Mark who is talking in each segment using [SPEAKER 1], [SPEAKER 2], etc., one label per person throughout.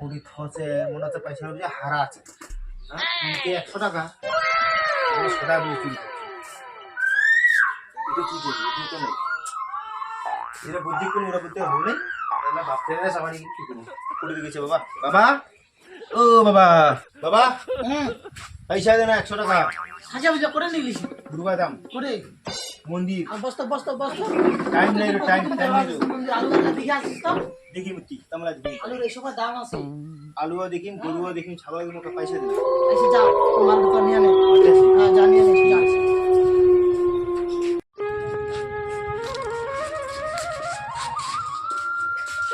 [SPEAKER 1] কুড়ি থসে মনে হচ্ছে পয়সা যে হারা আছে। হ্যাঁ একশো টাকা সেটা চুরি করছি এটা এটা এটা বুদ্ধি কোনো বুদ্ধি হল নেই। সামানি কি করব? কুড়ি দিয়েছে বাবা। বাবা? ও, বাবা। বাবা?
[SPEAKER 2] হুম
[SPEAKER 1] পয়সা দে না একশো টাকা।
[SPEAKER 2] সাজা বুঝা করে নিলিস
[SPEAKER 1] দুর্গা দাম
[SPEAKER 2] করে।
[SPEAKER 1] মন্দির।
[SPEAKER 2] আর বস্তা বস্তা বস্তা
[SPEAKER 1] টাইম নেই রে টাইম টাইম নেই রে।
[SPEAKER 2] আলু গাছটা দেখে আসিস তো।
[SPEAKER 1] দেখি মুতি তোমরা দেখি।
[SPEAKER 2] আলুর এই সময় দাম আছে।
[SPEAKER 1] আলুও দেখিম গরুও দেখিম ছাগল মুখে পয়সা দিবে।
[SPEAKER 2] এসে যাও তোমার দোকান নিয়ে নে হ্যাঁ জানিয়ে নে যা।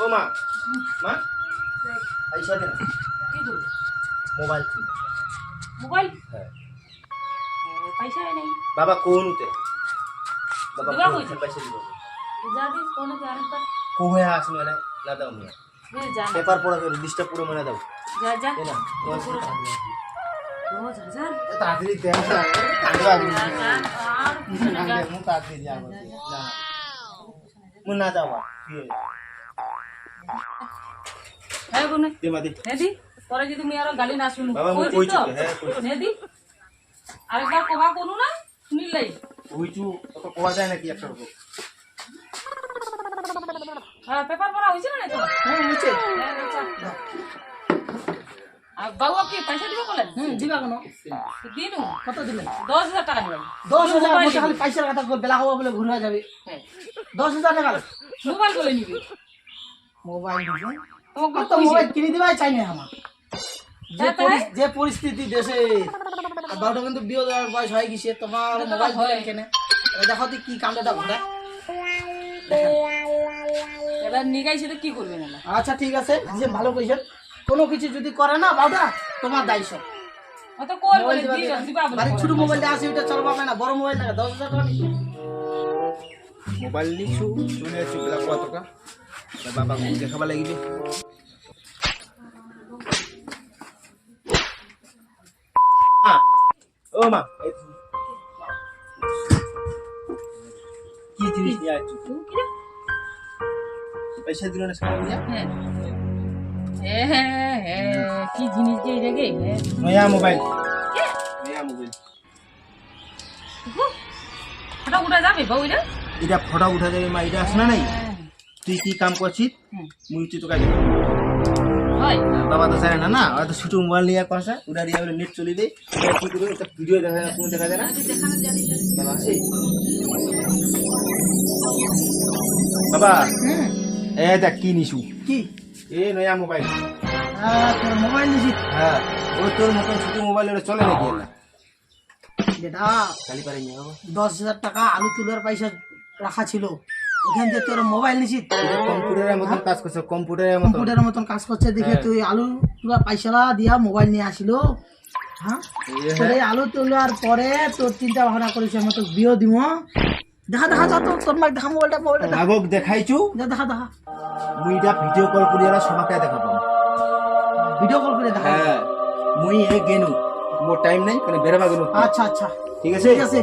[SPEAKER 1] ও মা মা পয়সা দে
[SPEAKER 3] কি
[SPEAKER 1] মোবাইল কিনে।
[SPEAKER 3] মোবাইল
[SPEAKER 1] হ্যাঁ
[SPEAKER 3] পয়সা নেই
[SPEAKER 1] বাবা কোন উতে বাবা
[SPEAKER 3] দিবা
[SPEAKER 1] কোন
[SPEAKER 3] কইছে?
[SPEAKER 1] পয়সা দিব
[SPEAKER 3] যা দিস কোনে আরেকবার
[SPEAKER 1] কোহে আসে মানে না দাও মিয়া
[SPEAKER 3] এ যা না।
[SPEAKER 1] পেপার পড়া করে লিস্টটা পুরো মানে দাও
[SPEAKER 3] যা যা
[SPEAKER 1] এ না
[SPEAKER 3] দশ হাজার
[SPEAKER 1] তাড়াতাড়ি দেন না কাঁদবা দিন
[SPEAKER 3] যা, যা, আর কিছু না, যা।
[SPEAKER 1] মু তাড়াতাড়ি যাব না মু না যাও
[SPEAKER 3] হ্যাঁ গুনে
[SPEAKER 1] দে মা দে
[SPEAKER 3] নেদি পরে যদি মুই আরও গালি না শুনু
[SPEAKER 1] বাবা, মুই
[SPEAKER 3] কইছি তো?
[SPEAKER 1] কইছি, হ্যাঁ, কইছি।
[SPEAKER 3] নেদি আরেকবার কবা কোনু না শুনিলাই
[SPEAKER 1] ওইচু কত কোয়া যায় নাকি একশো টাকা
[SPEAKER 3] হ্যাঁ পেপার পড়া হয়েছে না তো?
[SPEAKER 2] হ্যাঁ
[SPEAKER 3] হ্যাঁ, আচ্ছা। আর বাবু কি পয়সা দিব বলেন?
[SPEAKER 2] হুম দিবা কেন।
[SPEAKER 3] দিনু।
[SPEAKER 2] কত দিলে?
[SPEAKER 3] দশ হাজার টাকা নিলাম
[SPEAKER 2] দশ হাজার বসে খালি পয়সার কথা কই, বেলা হওয়া বলে ঘুরে যাবে।
[SPEAKER 3] হ্যাঁ।
[SPEAKER 2] দশ হাজার টাকা।
[SPEAKER 3] মোবাইল বলে নিবি।
[SPEAKER 2] মোবাইল দিবে
[SPEAKER 3] তোমাকে
[SPEAKER 2] তো মোবাইল কিনে দিবাই চাই না আমার। যে যে পরিস্থিতি দেশে বারোটা কিন্তু বিয়ে দেওয়ার বয়স হয়ে গেছে তোমার মোবাইল
[SPEAKER 3] হয়।
[SPEAKER 2] দিলেন কেনে। দেখো তুই কি কাণ্ডটা ঘটে।
[SPEAKER 3] এবার নিগাইছে তো কি করবে না
[SPEAKER 2] আচ্ছা ঠিক আছে যে ভালো কইছেন কোনো কিছু যদি করে না বাবা তোমার দায়িত্ব ছোট মোবাইলটা আছে ওটা চালাবা না বড় মোবাইল টাকা দশ হাজার টাকা।
[SPEAKER 1] মোবাইল নিছু চলে আছি বেলা কোয়া টকা? বাবা দেখাবা লাগিলে ও মা কি জিনিস নিয়ে আসছো? পয়সা দিল না দিয়া
[SPEAKER 3] হ্যাঁ হ্যাঁ কি জিনিস যে এটা গে হ্যাঁ
[SPEAKER 1] নয়া মোবাইল নয়া মোবাইল
[SPEAKER 3] ফটো উঠা যাবে বউ এটা
[SPEAKER 1] এটা ফটো উঠা যাবে মা এটা আসনা নাই তুই কি কাম করছিস মুই তুই দেবো
[SPEAKER 3] হয়?
[SPEAKER 1] বাবা তো জানে না না হয়তো ছোট মোবাইল নিয়ে কষা ওটা দিয়ে নেট চলে দেয়। কি করবে একটা ভিডিও দেখা যায় কোনো দেখা যায় না? বাবা বাবা এ দেখ কি নিছু?
[SPEAKER 2] কি?
[SPEAKER 1] এ নয়া মোবাইল।
[SPEAKER 2] আহ, তোর মোবাইল নিছি?
[SPEAKER 1] হ্যাঁ ও তোর মতন ছোট মোবাইল ওটা চলে নাকি বাবা
[SPEAKER 2] দশ হাজার টাকা আলু তুলার পয়সা রাখা ছিল। ওখান থেকে তোর মোবাইল
[SPEAKER 1] কম্পিউটারের মতন কাজ করছে কম্পিউটারের মতন।
[SPEAKER 2] কম্পিউটারের মতন কাজ করছে দেখে
[SPEAKER 1] হ্যাঁ।
[SPEAKER 2] তুই আলু তুলার পয়সা দিয়া মোবাইল নিয়ে আসিল। হ্যাঁ? এই আলু তোলার পরে তোর চিন্তা ভাবনা করেছে বিয়ে দিব। দেখা দেখা যা তো তোর মাকে দেখা মোবাইলটা মোবাইলটা
[SPEAKER 1] আগক দেখাইছু?
[SPEAKER 2] দেখা দেখা।
[SPEAKER 1] মুই এটা ভিডিও কল করি আর সবাকে দেখাবো
[SPEAKER 2] ভিডিও কল করে দেখা।
[SPEAKER 1] হ্যাঁ। মুই এ গেনু। মোর টাইম নাই মানে বেরবা গেনু।
[SPEAKER 2] আচ্ছা আচ্ছা।
[SPEAKER 1] ঠিক আছে?
[SPEAKER 2] ঠিক আছে।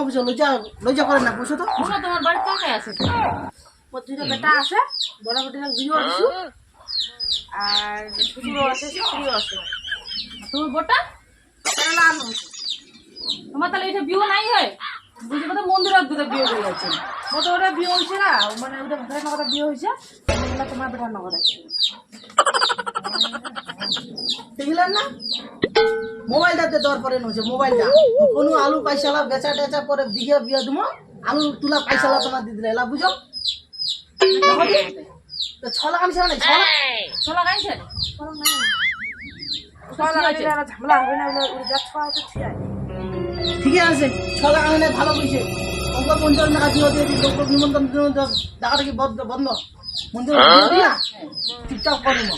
[SPEAKER 2] বুঝছ লজ্জা লজ্জা করে না বুঝছ তো?
[SPEAKER 3] তোমার বাড়ির কাকে আছে?
[SPEAKER 4] মোর দুইটা বেটা আছে বড় বেটির বিয়ে দিছু আর শ্বশুরও আছে স্ত্রীও আছে।
[SPEAKER 3] তোমার বোটা
[SPEAKER 4] নাম
[SPEAKER 3] তোমার তাহলে এটা বিয়ে নাই হয়? বুঝে কথা মন্দিরের দুটো বিয়ে করে যাচ্ছে
[SPEAKER 4] মত ওটা বিয়ে হয়েছে না মানে ওটা ভাতের নগরে বিয়ে হয়েছে তোমার বেটার নগরে
[SPEAKER 2] দেখলেন না? মোবাইলটাতে দর পরে নছে মোবাইলটা কোনো আলু পাইসালা বেচা টেচা করে দিকে বিয়ে দিমো আলু তুলা পাইসালা তোমার দিদি এলা বুঝো? তো ছলা কামছে না ছলা?
[SPEAKER 3] চলা গাইছে
[SPEAKER 4] সবাই লাগাইলে আর ঝামেলা হবে না ওগুলো ওই যা ছোঁয়া আছে ছিয়াই
[SPEAKER 2] ঠিকই আছে ছলা কামে ভালো কইছে। অঙ্ক পঞ্চান্ন টাকা দিয়ে দিয়ে দিল নিমন্ত্রণ নিমন্ত্রণ টাকাটা কি বন্ধ বন্ধ? মন্দির দিয়া? ঠিকঠাক করব